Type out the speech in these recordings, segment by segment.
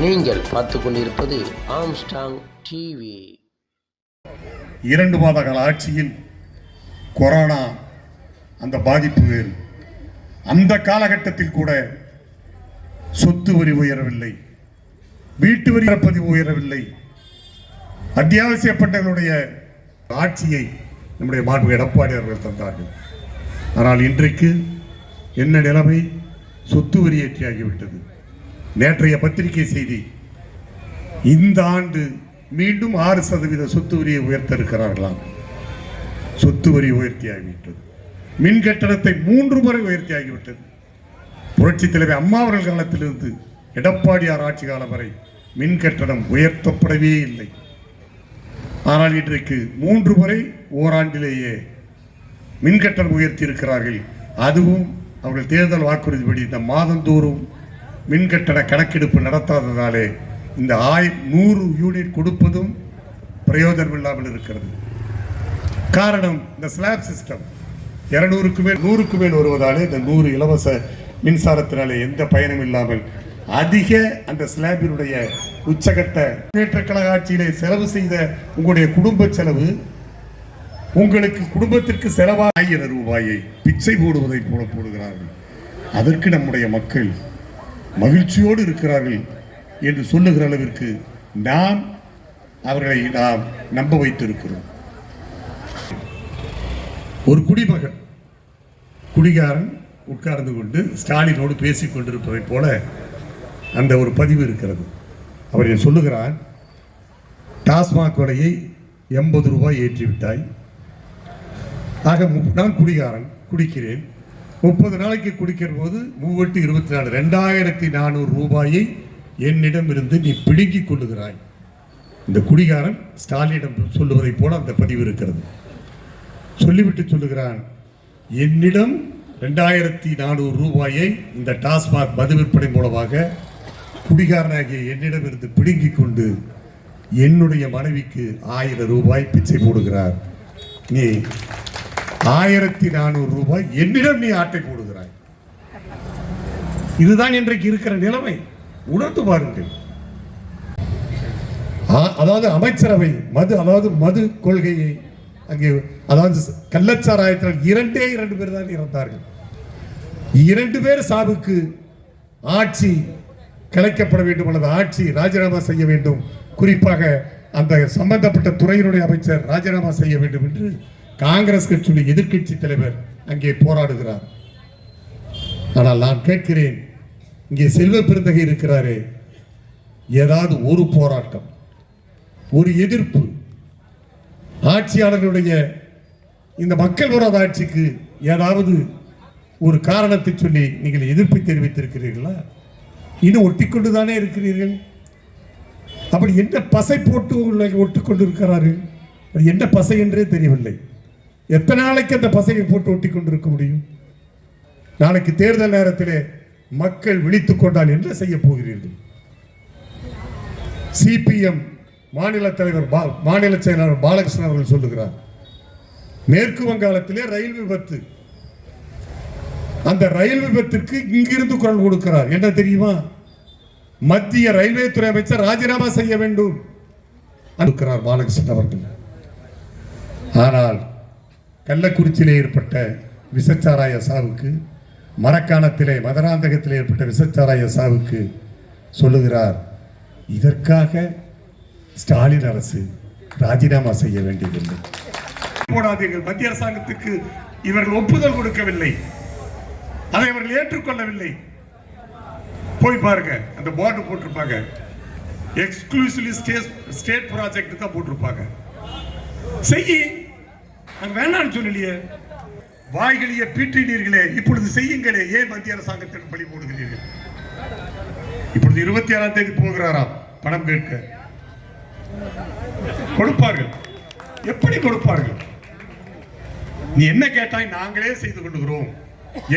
நீங்கள் பார்த்து கொண்டிருப்பது ஆம்ஸ்டாங் டிவி இரண்டு மாத கால ஆட்சியில் கொரோனா அந்த பாதிப்பு வேறு. அந்த காலகட்டத்தில் கூட சொத்து வரி உயரவில்லை. வீட்டு வரி பதிவு உயரவில்லை. அத்தியாவசியப்பட்டவர்களுடைய ஆட்சியை நம்முடைய மாண்பு எடப்பாடி அவர்கள் தந்தார்கள். ஆனால் இன்றைக்கு என்ன நிலைமை? சொத்து வரி ஏற்றியாகிவிட்டது நேற்றைய பத்திரிகை செய்தி இந்த ஆண்டு மீண்டும் ஆறு சதவீத சொத்து வரியை உயர்த்த இருக்கிறார்களாம் சொத்து வரி உயர்த்தியாகிவிட்டது. மின் கட்டணத்தை மூன்று முறை உயர்த்தியாகிவிட்டது. புரட்சி தலைவர் அம்மா அவர்கள் காலத்திலிருந்து எடப்பாடியார் ஆட்சி காலம் வரை மின் கட்டணம் உயர்த்தப்படவே இல்லை. ஆனால் இன்றைக்கு மூன்று முறை ஓராண்டிலேயே மின் கட்டணம் உயர்த்தி இருக்கிறார்கள் அதுவும் அவர்கள் தேர்தல் வாக்குறுதிப்படி இந்த மாதந்தோறும் மின்கட்டண கணக்கெடுப்பு நடத்தாததாலே இந்த ஆய் நூறு யூனிட் கொடுப்பதும் பிரயோஜனம் இல்லாமல் இருக்கிறது. காரணம் இந்த ஸ்லாப் சிஸ்டம். இரநூறுக்கு மேல் நூறுக்கு மேல் வருவதாலே இந்த நூறு இலவச மின்சாரத்தினாலே எந்த பயனும் இல்லாமல் அதிக அந்த ஸ்லாபினுடைய உச்சகட்ட முன்னேற்ற கழக ஆட்சியிலே செலவு செய்த உங்களுடைய குடும்ப செலவு உங்களுக்கு குடும்பத்திற்கு செலவாக ஆயிரம் ரூபாயை பிச்சை போடுவதை போல போடுகிறார்கள். அதற்கு நம்முடைய மக்கள் மகிழ்ச்சியோடு இருக்கிறார்கள் என்று சொல்லுகிற அளவிற்கு நாம் அவர்களை நாம் நம்ப வைத்திருக்கிறோம். ஒரு குடிமகன் குடிகாரன் உட்கார்ந்து கொண்டு ஸ்டாலினோடு பேசிக் கொண்டிருப்பதைப் போல அந்த ஒரு பதிவு இருக்கிறது. அவர் சொல்லுகிறார் டாஸ்மாக் விலையை எண்பது ரூபாய் ஏற்றிவிட்டாய். ஆக நான் குடிகாரன் குடிக்கிறேன். முப்பது நாளைக்கு குடிக்கிற போது மூவெட்டு இருபத்தி நாலு ரெண்டாயிரத்தி நானூறு ரூபாயை என்னிடம் இருந்து நீ பிடுங்கிக் கொள்ளுகிறாய். இந்த குடிகாரன் ஸ்டாலினிடம் சொல்லுவதைப் போல அந்த பதிவு இருக்கிறது. சொல்லிவிட்டு சொல்லுகிறான் என்னிடம் ரெண்டாயிரத்தி நானூறு ரூபாயை இந்த டாஸ்மாக் மது விற்பனை மூலமாக குடிகாரனாகிய என்னிடம் இருந்து பிடுங்கிக் கொண்டு என்னுடைய மனைவிக்கு ஆயிரம் ரூபாய் பிச்சை போடுகிறார். நீ ஆயிரத்தி நானூறு ரூபாய் என்னிடம் நீ ஆட்டை போடுகிறாய். இதுதான் இன்றைக்கு இருக்கிற நிலைமை. உணர்ந்து பாருங்கள். அதாவது அமைச்சரவை மது அதாவது மது கொள்கையை அங்கே அதாவது கள்ளச்சாராயத்தில் இரண்டே இரண்டு பேர் தான் இறந்தார்கள். இரண்டு பேர் சாவுக்கு ஆட்சி கலைக்கப்பட வேண்டும் அல்லது ஆட்சி ராஜினாமா செய்ய வேண்டும். குறிப்பாக அந்த சம்பந்தப்பட்ட துறையினுடைய அமைச்சர் ராஜினாமா செய்ய வேண்டும் என்று காங்கிரஸ் கட்சியுடைய எதிர்க்கட்சி தலைவர் அங்கே போராடுகிறார். ஆனால் நான் கேட்கிறேன் இங்கே செல்வ பெருந்தகை இருக்கிறாரே ஏதாவது ஒரு போராட்டம் ஒரு எதிர்ப்பு ஆட்சியாளர்களுடைய இந்த மக்கள் விரோத ஆட்சிக்கு ஏதாவது ஒரு காரணத்தை சொல்லி நீங்கள் எதிர்ப்பு தெரிவித்திருக்கிறீர்களா? இன்னும் ஒட்டிக்கொண்டு தானே இருக்கிறீர்கள்? அப்படி என்ன பசை போட்டு உங்களை ஒட்டிக்கொண்டு இருக்கிறார்கள் அது என்ன பசை என்றே தெரியவில்லை. எத்தனை நாளைக்கு அந்த பசையை போட்டு ஒட்டி கொண்டிருக்க முடியும்? நாளைக்கு தேர்தல் நேரத்திலே மக்கள் விழித்துக் கொண்டால் என்ன செய்ய போகிறீர்கள்? சிபிஎம் மாநில தலைவர் பா- மாநில செயலாளர் பாலகிருஷ்ணன் அவர்கள் சொல்லுகிறார் மேற்கு வங்காளத்திலே ரயில் விபத்து. அந்த ரயில் விபத்திற்கு இங்கிருந்து குரல் கொடுக்கிறார். என்ன தெரியுமா? மத்திய ரயில்வே துறை அமைச்சர் ராஜினாமா செய்ய வேண்டும். இருக்கிறார் பாலகிருஷ்ணன் அவர்கள். ஆனால் கள்ளக்குறிச்சியில் ஏற்பட்ட விசச்சாராய சாவுக்கு மரக்காணத்திலே மதராந்தகத்தில் ஏற்பட்ட விசச்சாராய சாவுக்கு சொல்லுகிறார் இதற்காக ஸ்டாலின் அரசு ராஜினாமா செய்ய வேண்டியதில்லை. போடாதீர்கள். மத்திய அரசாங்கத்துக்கு இவர்கள் ஒப்புதல் கொடுக்கவில்லை. அதை இவர்கள் ஏற்றுக்கொள்ளவில்லை. போய் பாருங்க. அந்த போர்டு போட்டிருப்பாங்க. எக்ஸ்க்ளூசிவ்லி ஸ்டேட் ஸ்டேட் ப்ராஜெக்ட் தான் போட்டிருப்பாங்க. செய்யி நாங்கள் வேணாம்னு சொல்லலையே. வாய்களியே பீற்றினீர்களே இப்பொழுது செய்யுங்களே. ஏன் மத்திய அரசாங்கத்திற்கு பழி போடுகிறீர்கள்? இப்பொழுது இருபத்தி ஆறாம் தேதி போகிறாராம் பணம் கேட்க. கொடுப்பார்கள். எப்படி கொடுப்பார்கள்? நீ என்ன கேட்டாய்? நாங்களே செய்து கொண்டுகிறோம்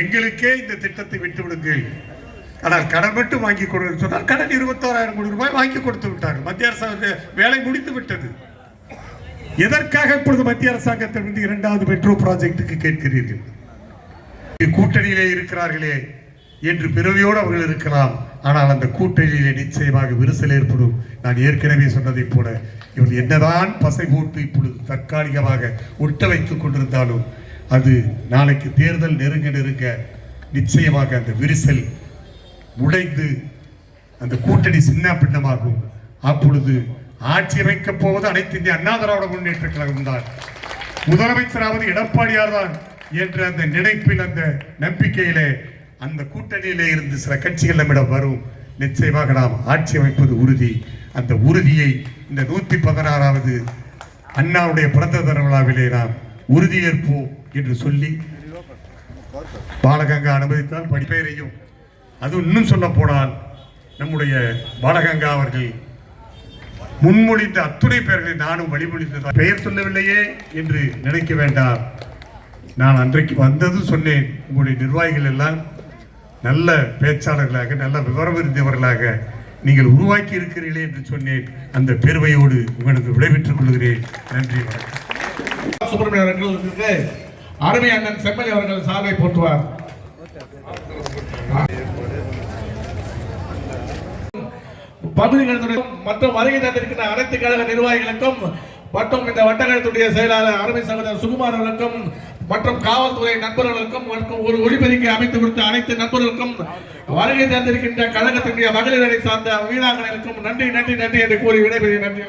எங்களுக்கே இந்த திட்டத்தை விட்டு விடுங்கள். ஆனால் கடன் மட்டும் வாங்கி கொடுங்க சொன்னால் கடன் இருபத்தோராயிரம் கோடி ரூபாய் வாங்கி கொடுத்து விட்டார்கள். மத்திய அரசாங்க வேலை முடித்து விட்டது. எதற்காக இப்பொழுது மத்திய அரசாங்கத்திலிருந்து இரண்டாவது மெட்ரோ ப்ராஜெக்டுக்கு கேட்கிறீர்கள்? கூட்டணியிலே இருக்கிறார்களே என்று பிறவியோடு அவர்கள் இருக்கலாம். ஆனால் அந்த கூட்டணியிலே நிச்சயமாக விரிசல் ஏற்படும். நான் ஏற்கனவே சொன்னதைப் போல இவர்கள் என்னதான் பசை போட்டு இப்பொழுது தற்காலிகமாக ஒட்ட வைத்துக் கொண்டிருந்தாலும் அது நாளைக்கு தேர்தல் நெருங்க நெருங்க நிச்சயமாக அந்த விரிசல் உடைந்து அந்த கூட்டணி சின்ன பின்னமாகும் அப்பொழுது ஆட்சி அமைக்கப் போவது அனைத்து இந்திய அண்ணா திராவிட முன்னேற்ற கழகம் தான். முதலமைச்சராவது எடப்பாடியார் தான் என்ற அந்த நினைப்பில் அந்த நம்பிக்கையிலே அந்த கூட்டணியிலே இருந்து சில கட்சிகள் நம்மிடம் வரும். நிச்சயமாக நாம் ஆட்சி அமைப்பது உறுதி. அந்த உறுதியை இந்த நூத்தி பதினாறாவது அண்ணாவுடைய பிறந்த தின விழாவிலே நாம் உறுதியேற்போம் என்று சொல்லி பாலகங்கா அனுமதித்தால் படிப்பெயரையும் அது இன்னும் சொல்ல போனால் நம்முடைய பாலகங்கா அவர்கள் முன்மொழிந்த அத்துணை பெயர்களை நானும் வழிமொழிந்ததா பெயர் சொல்லவில்லையே என்று நினைக்க வேண்டாம். நான் அன்றைக்கு வந்ததும் சொன்னேன் உங்களுடைய நிர்வாகிகள் எல்லாம் நல்ல பேச்சாளர்களாக நல்ல விவரம் இருந்தவர்களாக நீங்கள் உருவாக்கி இருக்கிறீர்களே என்று சொன்னேன். அந்த பெருமையோடு உங்களுக்கு விடைபெற்றுக் கொள்கிறேன். நன்றி வணக்கம். சுப்பிரமணியன் அவர்களுக்கு அருமை அண்ணன் செம்மலி அவர்கள் சாலை போற்றுவார். பகுதிகளுடைய மற்றும் வருகை தந்திருக்கின்ற அனைத்து கழக நிர்வாகிகளுக்கும் மற்றும் இந்த வட்டக்கழகத்துடைய செயலாளர் அருமை சகோதரர் சுகுமார் அவர்களுக்கும் மற்றும் காவல்துறை நண்பர்களுக்கும் மற்றும் ஒரு ஒளிபெருக்கை அமைத்து கொடுத்த அனைத்து நண்பர்களுக்கும் வருகை தந்திருக்கின்ற கழகத்தினுடைய மகளிரை சார்ந்த வீராங்கனைகளுக்கும் நன்றி நன்றி நன்றி என்று கூறி விடைபெறுகிறேன். நன்றி.